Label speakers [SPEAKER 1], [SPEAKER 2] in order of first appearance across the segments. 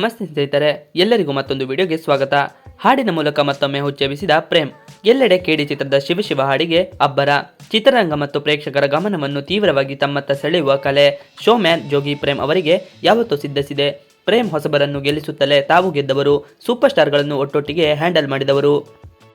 [SPEAKER 1] ನಮಸ್ತೆ ಸ್ನೇಹಿತರೆ, ಎಲ್ಲರಿಗೂ ಮತ್ತೊಂದು ವಿಡಿಯೋಗೆ ಸ್ವಾಗತ. ಹಾಡಿನ ಮೂಲಕ ಮತ್ತೊಮ್ಮೆ ಹುಚ್ಚೆಬ್ಬಿಸಿದ ಪ್ರೇಮ್. ಎಲ್ಲೆಡೆ ಕೇಡಿ ಚಿತ್ರದ ಶಿವಶಿವ ಹಾಡಿಗೆ ಅಬ್ಬರ. ಚಿತ್ರರಂಗ ಮತ್ತು ಪ್ರೇಕ್ಷಕರ ಗಮನವನ್ನು ತೀವ್ರವಾಗಿ ತಮ್ಮತ್ತ ಸೆಳೆಯುವ ಕಲೆ. ಶೋಮ್ಯಾನ್ ಜೋಗಿ ಪ್ರೇಮ್ ಅವರಿಗೆ ಯಾವತ್ತೂ ಸಿದ್ಧಿಸಿದೆ. ಪ್ರೇಮ್ ಹೊಸಬರನ್ನು ಗೆಲ್ಲಿಸುತ್ತಲೇ ತಾವು ಗೆದ್ದವರು, ಸೂಪರ್ ಸ್ಟಾರ್ಗಳನ್ನು ಒಟ್ಟೊಟ್ಟಿಗೆ ಹ್ಯಾಂಡಲ್ ಮಾಡಿದವರು.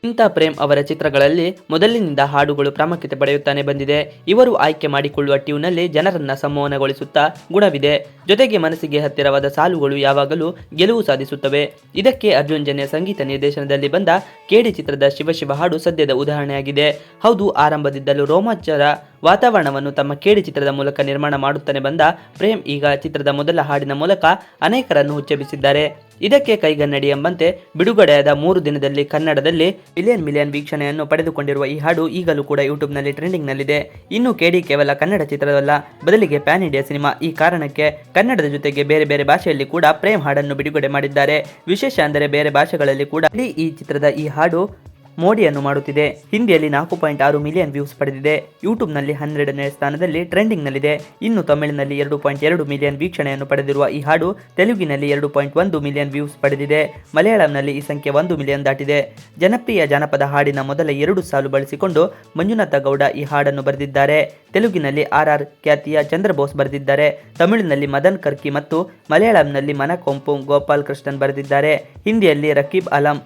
[SPEAKER 1] ಇಂಥ ಪ್ರೇಮ್ ಅವರ ಚಿತ್ರಗಳಲ್ಲಿ ಮೊದಲಿನಿಂದ ಹಾಡುಗಳು ಪ್ರಾಮುಖ್ಯತೆ ಪಡೆಯುತ್ತಾನೆ ಬಂದಿದೆ. ಇವರು ಆಯ್ಕೆ ಮಾಡಿಕೊಳ್ಳುವ ಟ್ಯೂನಲ್ಲಿ ಜನರನ್ನ ಸಂಮೋಹನಗೊಳಿಸುತ್ತಾ ಗುಣವಿದೆ. ಜೊತೆಗೆ ಮನಸ್ಸಿಗೆ ಹತ್ತಿರವಾದ ಸಾಲುಗಳು ಯಾವಾಗಲೂ ಗೆಲುವು ಸಾಧಿಸುತ್ತವೆ. ಇದಕ್ಕೆ ಅರ್ಜುನ್ ಜನ್ಯ ಸಂಗೀತ ನಿರ್ದೇಶನದಲ್ಲಿ ಬಂದ ಕೇಡಿ ಚಿತ್ರದ ಶಿವಶಿವ ಹಾಡು ಸದ್ಯದ ಉದಾಹರಣೆಯಾಗಿದೆ. ಹೌದು ಆರಂಭದಿದ್ದಲು ರೋಮಾಂಚರ ವಾತಾವರಣವನ್ನು ತಮ್ಮ ಕೇಡಿ ಚಿತ್ರದ ಮೂಲಕ ನಿರ್ಮಾಣ ಮಾಡುತ್ತಾನೆ ಬಂದ ಪ್ರೇಮ್ ಈಗ ಚಿತ್ರದ ಮೊದಲ ಹಾಡಿನ ಮೂಲಕ ಅನೇಕರನ್ನು ಹುಚ್ಚೆಬ್ಬಿಸಿದ್ದಾರೆ ಇದಕ್ಕೆ ಕೈಗನ್ನಡಿ ಎಂಬಂತೆ ಬಿಡುಗಡೆಯಾದ ಮೂರು ದಿನದಲ್ಲಿ ಕನ್ನಡದಲ್ಲಿ ಮಿಲಿಯನ್ ಮಿಲಿಯನ್ ವೀಕ್ಷಣೆಯನ್ನು ಪಡೆದುಕೊಂಡಿರುವ ಈ ಹಾಡು ಈಗಲೂ ಕೂಡ ಯೂಟ್ಯೂಬ್ನಲ್ಲಿ ಟ್ರೆಂಡಿಂಗ್ನಲ್ಲಿದೆ. ಇನ್ನು ಕೆಡಿ ಕೇವಲ ಕನ್ನಡ ಚಿತ್ರವಲ್ಲ ಬದಲಿಗೆ ಪ್ಯಾನ್ ಇಂಡಿಯಾ ಸಿನಿಮಾ. ಈ ಕಾರಣಕ್ಕೆ ಕನ್ನಡದ ಜೊತೆಗೆ ಬೇರೆ ಬೇರೆ ಭಾಷೆಯಲ್ಲಿ ಕೂಡ ಪ್ರೇಮ್ ಹಾಡನ್ನು ಬಿಡುಗಡೆ ಮಾಡಿದ್ದಾರೆ. ವಿಶೇಷ ಅಂದರೆ ಬೇರೆ ಭಾಷೆಗಳಲ್ಲಿ ಕೂಡ ಈ ಚಿತ್ರದ ಈ ಹಾಡು ಮೋಡಿಯನ್ನು ಮಾಡುತ್ತಿದೆ. ಹಿಂದಿಯಲ್ಲಿ ನಾಲ್ಕು ಪಾಯಿಂಟ್ ಆರು ಮಿಲಿಯನ್ ವ್ಯೂಸ್ ಪಡೆದಿದೆ. ಯೂಟ್ಯೂಬ್ನಲ್ಲಿ ಹನ್ನೆರಡನೇ ಸ್ಥಾನದಲ್ಲಿ ಟ್ರೆಂಡಿಂಗ್ನಲ್ಲಿದೆ. ಇನ್ನು ತಮಿಳಿನಲ್ಲಿ ಎರಡು ಪಾಯಿಂಟ್ ಎರಡು ಮಿಲಿಯನ್ ವೀಕ್ಷಣೆಯನ್ನು ಪಡೆದಿರುವ ಈ ಹಾಡು ತೆಲುಗಿನಲ್ಲಿ ಎರಡು ಪಾಯಿಂಟ್ ಒಂದು ಮಿಲಿಯನ್ ವ್ಯೂಸ್ ಪಡೆದಿದೆ. ಮಲಯಾಳಂನಲ್ಲಿ ಈ ಸಂಖ್ಯೆ ಒಂದು ಮಿಲಿಯನ್ ದಾಟಿದೆ. ಜನಪ್ರಿಯ ಜಾನಪದ ಹಾಡಿನ ಮೊದಲ ಎರಡು ಸಾಲು ಬಳಸಿಕೊಂಡು ಮಂಜುನಾಥ ಗೌಡ ಈ ಹಾಡನ್ನು ಬರೆದಿದ್ದಾರೆ. ತೆಲುಗಿನಲ್ಲಿ ಆರ್ ಆರ್ ಖ್ಯಾತಿಯ ಚಂದ್ರಬೋಸ್ ಬರೆದಿದ್ದಾರೆ. ತಮಿಳಿನಲ್ಲಿ ಮದನ್ ಕರ್ಕಿ ಮತ್ತು ಮಲಯಾಳಂನಲ್ಲಿ ಮನಕೊಂಪು ಗೋಪಾಲ್ ಕೃಷ್ಣನ್ ಬರೆದಿದ್ದಾರೆ. ಹಿಂದಿಯಲ್ಲಿ ರಕೀಬ್ ಅಲಂ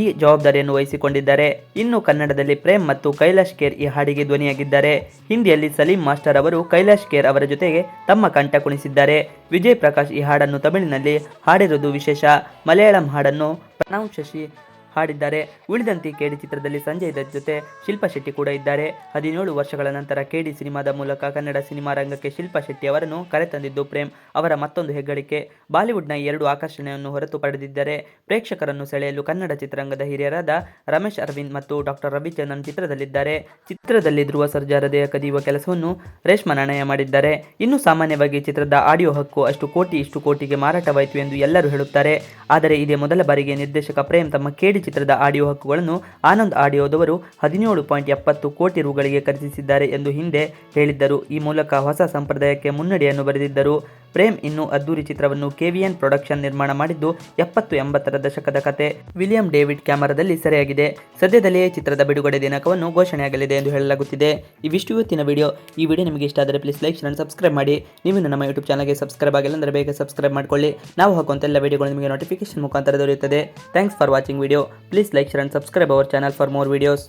[SPEAKER 1] ಈ ಜವಾಬ್ದಾರಿಯನ್ನು ವಹಿಸಿಕೊಂಡಿದ್ದಾರೆ. ಇನ್ನು ಕನ್ನಡದಲ್ಲಿ ಪ್ರೇಮ್ ಮತ್ತು ಕೈಲಾಶ್ ಖೇರ್ ಈ ಹಾಡಿಗೆ ಧ್ವನಿಯಾಗಿದ್ದಾರೆ. ಹಿಂದಿಯಲ್ಲಿ ಸಲೀಂ ಮಾಸ್ಟರ್ ಅವರು ಕೈಲಾಶ್ ಖೇರ್ ಅವರ ಜೊತೆಗೆ ತಮ್ಮ ಕಂಠ ಕುಣಿಸಿದ್ದಾರೆ. ವಿಜಯ್ ಪ್ರಕಾಶ್ ಈ ಹಾಡನ್ನು ತಮಿಳಿನಲ್ಲಿ ಹಾಡಿರುವುದು ವಿಶೇಷ. ಮಲಯಾಳಂ ಹಾಡನ್ನು ಪ್ರಣವ್ ಶಶಿ ಹಾಡಿದ್ದಾರೆ. ಉಳಿದಂತೆ ಕೇಡಿ ಚಿತ್ರದಲ್ಲಿ ಸಂಜಯ್ ದತ್ ಜೊತೆ ಶಿಲ್ಪಾ ಶೆಟ್ಟಿ ಕೂಡ ಇದ್ದಾರೆ. ಹದಿನೇಳು ವರ್ಷಗಳ ನಂತರ ಕೇಡಿ ಸಿನಿಮಾದ ಮೂಲಕ ಕನ್ನಡ ಸಿನಿಮಾ ರಂಗಕ್ಕೆ ಶಿಲ್ಪಾ ಶೆಟ್ಟಿ ಅವರನ್ನು ಕರೆತಂದಿದ್ದು ಪ್ರೇಮ್. ಅವರ ಮತ್ತೊಂದು ಹೆಗ್ಗಳಿಕೆ, ಬಾಲಿವುಡ್ನ ಎರಡು ಆಕರ್ಷಣೆಯನ್ನು ಹೊರತು ಪಡೆದಿದ್ದರೆ ಪ್ರೇಕ್ಷಕರನ್ನು ಸೆಳೆಯಲು ಕನ್ನಡ ಚಿತ್ರರಂಗದ ಹಿರಿಯರಾದ ರಮೇಶ್ ಅರವಿಂದ್ ಮತ್ತು ಡಾಕ್ಟರ್ ರವಿಚಂದ್ರನ್ ಚಿತ್ರದಲ್ಲಿದ್ದಾರೆ. ಚಿತ್ರದಲ್ಲಿ ಧ್ರುವ ಸರ್ಜಾ ಹೃದಯ ಕದಿಯುವ ಕೆಲಸವನ್ನು ರೇಷ್ಮಾ ನಾಣಯ ಮಾಡಿದ್ದಾರೆ. ಇನ್ನು ಸಾಮಾನ್ಯವಾಗಿ ಚಿತ್ರದ ಆಡಿಯೋ ಹಕ್ಕು ಅಷ್ಟು ಕೋಟಿ ಇಷ್ಟು ಕೋಟಿಗೆ ಮಾರಾಟವಾಯಿತು ಎಂದು ಎಲ್ಲರೂ ಹೇಳುತ್ತಾರೆ. ಆದರೆ ಇದೇ ಮೊದಲ ಬಾರಿಗೆ ನಿರ್ದೇಶಕ ಪ್ರೇಮ್ ತಮ್ಮ ಕೇಡಿ ಚಿತ್ರದ ಆಡಿಯೋ ಹಕ್ಕುಗಳನ್ನು ಆನಂದ್ ಆಡಿಯೋದವರು ಹದಿನೇಳು ಪಾಯಿಂಟ್ ಎಪ್ಪತ್ತು ಕೋಟಿ ರುಗಳಿಗೆ ಖರೀದಿಸಿದ್ದಾರೆ ಎಂದು ಹಿಂದೆ ಹೇಳಿದ್ದರು. ಈ ಮೂಲಕ ಹೊಸ ಸಂಪ್ರದಾಯಕ್ಕೆ ಮುನ್ನಡೆಯನ್ನು ಬರೆದಿದ್ದರು. ಪ್ರೇಮ್ ಇನ್ನು ಅದ್ದೂರಿ ಚಿತ್ರವನ್ನು ಕೆವಿಎನ್ ಪ್ರೊಡಕ್ಷನ್ ನಿರ್ಮಾಣ ಮಾಡಿದ್ದು ಎಪ್ಪತ್ತು ಎಂಬತ್ತರ ದಶಕದ ಕತೆ. ವಿಲಿಯಂ ಡೇವಿಡ್ ಕ್ಯಾಮರಾದಲ್ಲಿ ಸೆರೆಯಾಗಿದೆ. ಸದ್ಯದಲ್ಲಿಯೇ ಚಿತ್ರದ ಬಿಡುಗಡೆ ದಿನಾಂಕವನ್ನು ಘೋಷಣೆಯಾಗಲಿದೆ ಎಂದು ಹೇಳಲಾಗುತ್ತಿದೆ. ಇವಿಷ್ಟು ಇವತ್ತಿನ ವಿಡಿಯೋ. ಈ ವಿಡಿಯೋ ನಿಮಗೆ ಇಷ್ಟ ಆದರೆ ಪ್ಲೀಸ್ ಲೈಕ್, ಶೇರ್ ಸಬ್ಸ್ಕ್ರೈಬ್ ಮಾಡಿ. ನೀವು ನಮ್ಮ ಯೂಟ್ಯೂಬ್ ಚಾನಲ್ಗೆ ಸಬ್ಸ್ಕ್ರೈಬ್ ಆಗಿಲ್ಲ ಅಂದರೆ ಬೇಗ ಸಬ್ಸ್ಕ್ರೈಬ್ ಮಾಡ್ಕೊಳ್ಳಿ. ನಾವು ಹಾಕುವಂಥ ಎಲ್ಲ ವಿಡಿಯೋಗಳು ನಿಮಗೆ ನೋಟಿಫಿಕೇಶನ್ ಮುಖಾಂತರ ದೊರೆಯುತ್ತದೆ. Thanks for watching video please like, share subscribe our channel for more videos